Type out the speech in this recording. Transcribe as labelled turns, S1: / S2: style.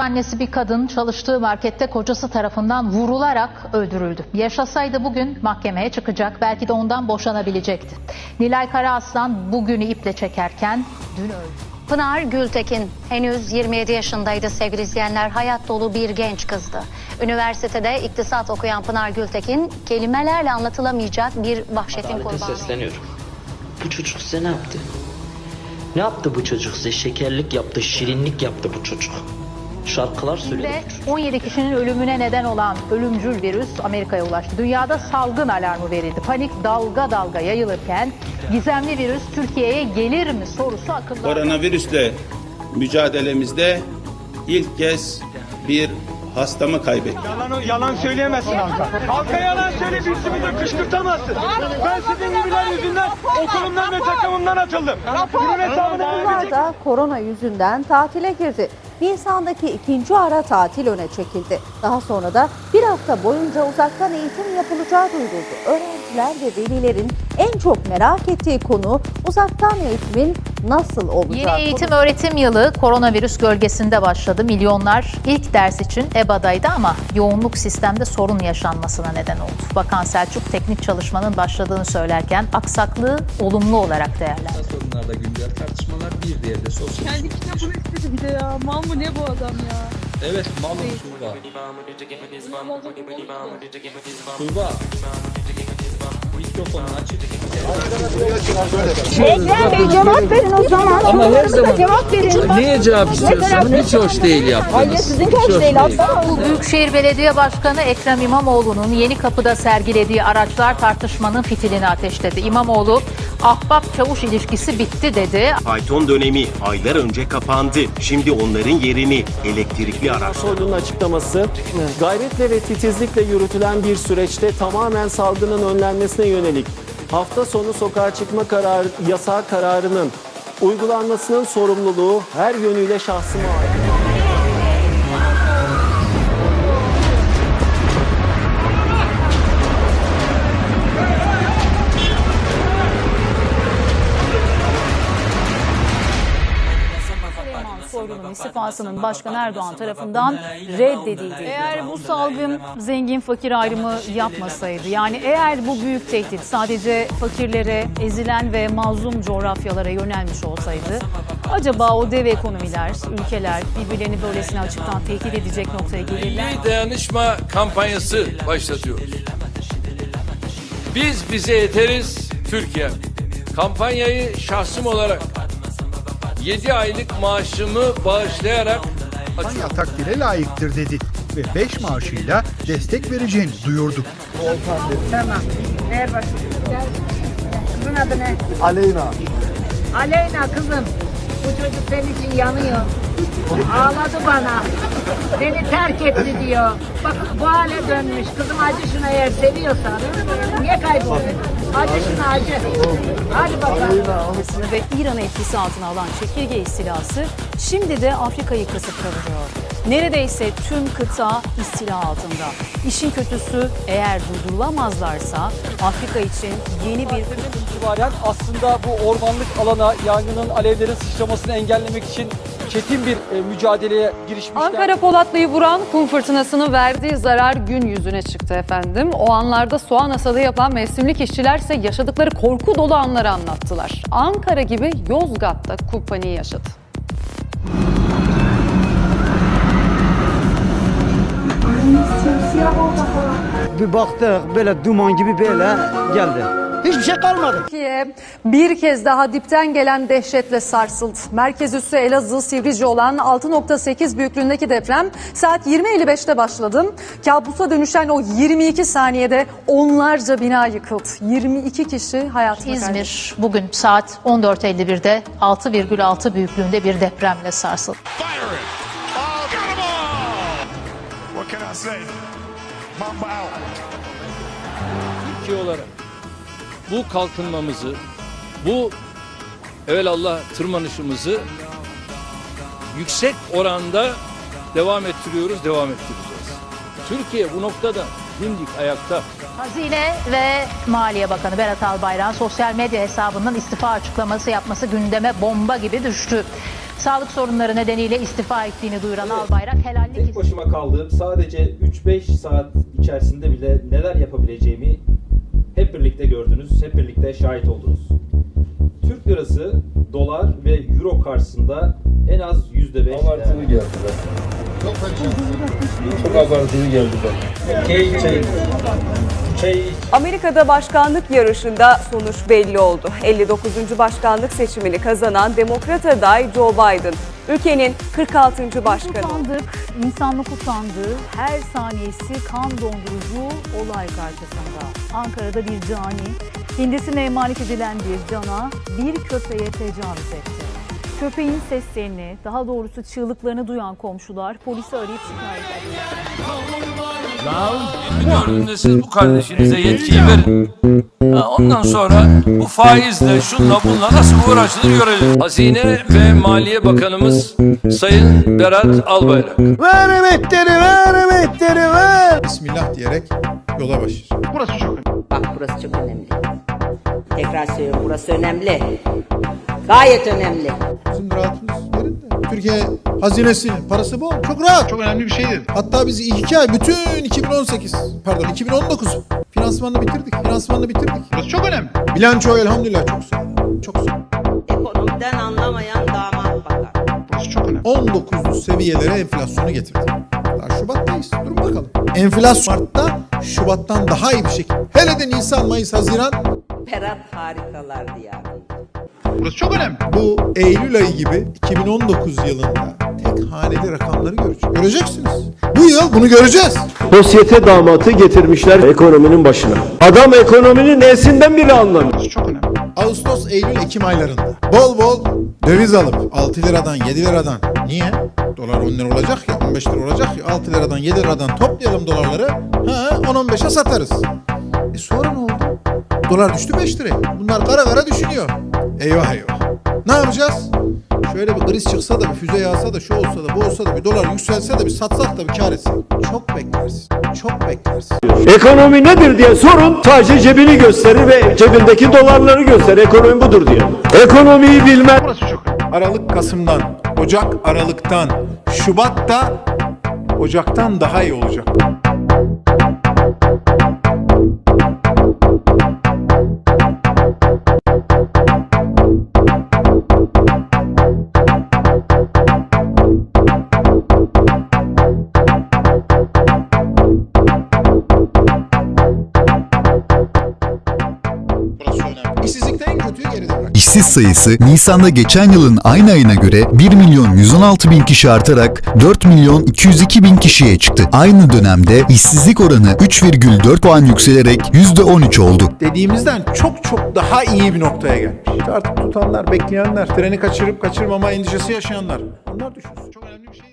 S1: çocuk annesi bir kadın çalıştığı markette kocası tarafından vurularak öldürüldü. Yaşasaydı bugün mahkemeye çıkacak. Belki de ondan boşanabilecekti. Nilay Karaaslan bugünü iple çekerken dün öldü.
S2: Pınar Gültekin henüz 27 yaşındaydı sevgili izleyenler. Hayat dolu bir genç kızdı. Üniversitede iktisat okuyan Pınar Gültekin kelimelerle anlatılamayacak bir vahşetin
S3: Adalete
S2: kurbanı.
S3: sesleniyorum. Bu çocuk size ne yaptı? Ne yaptı bu çocuk size? Şekerlik yaptı, şirinlik yaptı bu çocuk. Şarkılar çocuk.
S1: 17 kişinin ölümüne neden olan ölümcül virüs Amerika'ya ulaştı. Dünyada salgın alarmı verildi. Panik dalga dalga yayılırken gizemli virüs Türkiye'ye gelir mi sorusu akıllarda.
S4: Koronavirüsle mücadelemizde ilk kez bir hastamı kaybettik.
S5: Yalan, yalan söyleyemezsin halka. Halka yalan söyle birisini de kışkırtamazsın. Ben sizin gibiler yüzünden okulumdan ve takımımdan atıldım. Bunun hesabını
S6: Okullar
S5: verecek.
S6: da korona yüzünden tatile girdi. Nisan'daki ikinci ara tatil öne çekildi. Daha sonra da bir hafta boyunca uzaktan eğitim yapılacağı duyuruldu. Öğrenciler ve velilerin en çok merak ettiği konu uzaktan eğitimin nasıl olacağı.
S1: Yeni eğitim öğretim yılı koronavirüs gölgesinde başladı. Milyonlar ilk ders için EBA'daydı ama yoğunluk sistemde sorun yaşanmasına neden oldu. Bakan Selçuk teknik çalışmanın başladığını söylerken aksaklığı olumlu olarak değerlendirdi.
S7: sorunlarda güncel tartışmalar bir diğeri de sosyal.
S8: Kendi kitabını istedi bir de ya. Mal mı ne bu adam ya?
S7: Evet malum Tuğba. Tuğba.
S8: Ekrem Bey cevap verin o zaman.
S7: Ama her zaman
S8: Cevap verin.
S7: niye cevap istiyorsun? Hiç hoş değil yaptınız.
S8: Hayır sizinki
S7: Hiç
S8: hoş değil.
S1: Bu Büyükşehir Belediye Başkanı Ekrem İmamoğlu'nun Yeni Kapı'da sergilediği araçlar tartışmanın fitilini ateşledi. İmamoğlu, ahbap çavuş ilişkisi bitti dedi.
S9: Fayton dönemi aylar önce kapandı. Şimdi onların yerini elektrikli araç
S10: Soylu'nun açıklaması gayretle ve titizlikle yürütülen bir süreçte tamamen salgının önlenmesine yönelik hafta sonu sokağa çıkma kararı, yasağı kararının uygulanmasının sorumluluğu her yönüyle şahsıma ait.
S8: İstifasının Başkan Erdoğan tarafından reddedildiği. Eğer bu salgın zengin fakir ayrımı yapmasaydı, yani eğer bu büyük tehdit sadece fakirlere, ezilen ve mazlum coğrafyalara yönelmiş olsaydı, acaba o dev ekonomiler, ülkeler birbirlerini böylesine açıktan tehdit edecek noktaya gelirler mi?
S11: Milli dayanışma kampanyası başlatıyoruz. Biz bize yeteriz Türkiye. Kampanyayı şahsım olarak 7 aylık maaşımı bağışlayarak
S12: kampanya takdire layıktır dedi ve 5 maaşıyla destek vereceğini duyurdu.
S8: Kızın adı ne?
S10: Aleyna.
S8: Aleyna kızım. Bu çocuk senin için yanıyor. Ağladı bana. Seni terk etti diyor. Bak bu hale dönmüş. Kızım acı şuna eğer seviyorsan. Niye kayboldun? Acı şuna acı. Hadi bakalım. Ve İran'ı etkisi altına alan çekirge istilası şimdi de Afrika'yı kasıp kavuruyor. Neredeyse tüm kıta istila altında. İşin kötüsü eğer durdurulamazlarsa Afrika için yeni bir
S5: itibaren aslında bu ormanlık alana yangının alevlerin sıçramasını engellemek için çetin bir e, mücadeleye girişmişler.
S8: Ankara Polatlı'yı vuran kum fırtınasının verdiği zarar gün yüzüne çıktı efendim. O anlarda soğan hasadı yapan mevsimlik işçiler ise yaşadıkları korku dolu anları anlattılar. Ankara gibi Yozgat'ta kum paniği yaşadı.
S5: Bir baktık böyle duman gibi böyle geldi. Hiçbir şey kalmadı.
S8: Türkiye bir kez daha dipten gelen dehşetle sarsıldı. Merkez üssü Elazığ Sivrice olan 6.8 büyüklüğündeki deprem saat 20.55'te başladı. Kabusa dönüşen o 22 saniyede onlarca bina yıkıldı. 22 kişi hayatını kaybetti.
S1: İzmir bugün saat 14.51'de 6,6 büyüklüğünde bir depremle sarsıldı.
S11: Türkiye olarak bu kalkınmamızı, bu evelallah tırmanışımızı yüksek oranda devam ettiriyoruz, devam ettireceğiz. Türkiye bu noktada dimdik ayakta.
S1: Hazine ve Maliye Bakanı Berat Albayrak sosyal medya hesabından istifa açıklaması yapması gündeme bomba gibi düştü. Sağlık sorunları nedeniyle istifa ettiğini duyuran Albayrak helallik
S13: Tek başıma kaldığım sadece 3-5 saat içerisinde bile neler yapabileceğimi hep birlikte gördünüz, hep birlikte şahit oldunuz. Türk lirası, dolar ve euro karşısında en az %5
S10: Abartılı geldiler. Çok abartılı geldiler.
S13: Çay, çay, çay
S14: Amerika'da başkanlık yarışında sonuç belli oldu. 59. başkanlık seçimini kazanan demokrat aday Joe Biden, ülkenin 46. başkanı.
S8: Utandık, insanlık utandı. Her saniyesi kan dondurucu olay karşısında. Ankara'da bir cani, kendisine emanet edilen bir cana bir köpeğe tecavüz etti. Köpeğin seslerini, daha doğrusu çığlıklarını duyan komşular polisi arayıp şikayet ettiler.
S11: Gördüğünde siz bu kardeşinize yetkiyi verin. Ha, ondan sonra bu faizle şunla bunla nasıl uğraşılır göreceğiz. Hazine ve Maliye Bakanımız Sayın Berat Albayrak.
S12: Ver emetleri ver emetleri ver. Bismillah diyerek yola başlar. Burası çok önemli.
S7: Bak burası çok önemli. Tekrar söylüyorum burası önemli. Gayet önemli.
S12: Bizim rahatımız yerinde. Türkiye hazinesinin parası bol. Çok rahat. Çok önemli bir şeydir. Hatta biz iki ay bütün 2018 pardon 2019 finansmanını bitirdik. Finansmanını bitirdik. Burası çok önemli. Bilanço elhamdülillah çok güzel. Çok güzel.
S7: Ekonomiden anlamayan damat bakar.
S12: Burası çok önemli. 19'lu seviyelere enflasyonu getirdik. Daha Şubat'tayız. Durun bakalım. Enflasyon Mart'ta Şubat'tan daha iyi bir şekilde. Hele de Nisan, Mayıs, Haziran
S7: Berat harikalar diyarı.
S12: Burası çok önemli. Bu Eylül ayı gibi 2019 yılında tek haneli rakamları göreceğiz. Göreceksiniz. Bu yıl bunu göreceğiz.
S15: Sosyete damatı getirmişler ekonominin başına. Adam ekonominin nesinden bile anlamıyor.
S12: Çok önemli. Ağustos, Eylül, Ekim aylarında bol bol döviz alıp 6 liradan 7 liradan niye? Dolar 10 lira olacak ya 15 lira olacak ya 6 liradan 7 liradan toplayalım dolarları ha 10-15'e satarız. E sonra ne oldu? Dolar düştü 5 liraya. Bunlar kara kara düşünüyor. Eyvah eyvah. Ne yapacağız? Şöyle bir kriz çıksa da bir füze yağsa da şu olsa da bu olsa da bir dolar yükselse de bir satsak da bir kar etsek. Çok beklersin. Çok beklersin.
S15: Ekonomi nedir diye sorun sadece cebini gösterir ve cebindeki dolarları gösterir. Ekonomi budur diye. Ekonomiyi bilmez.
S12: Aralık Kasım'dan, Ocak Aralık'tan, Şubat da Ocak'tan daha iyi olacak.
S16: İşsiz sayısı Nisan'da geçen yılın aynı ayına göre 1 milyon 116 bin kişi artarak 4 milyon 202 bin kişiye çıktı. Aynı dönemde işsizlik oranı 3,4 puan yükselerek %13 oldu.
S12: dediğimizden çok çok daha iyi bir noktaya gelmiş. Artık tutanlar, bekleyenler, treni kaçırıp kaçırmama endişesi yaşayanlar. Bunlar düşünsün. Çok önemli bir şeydir.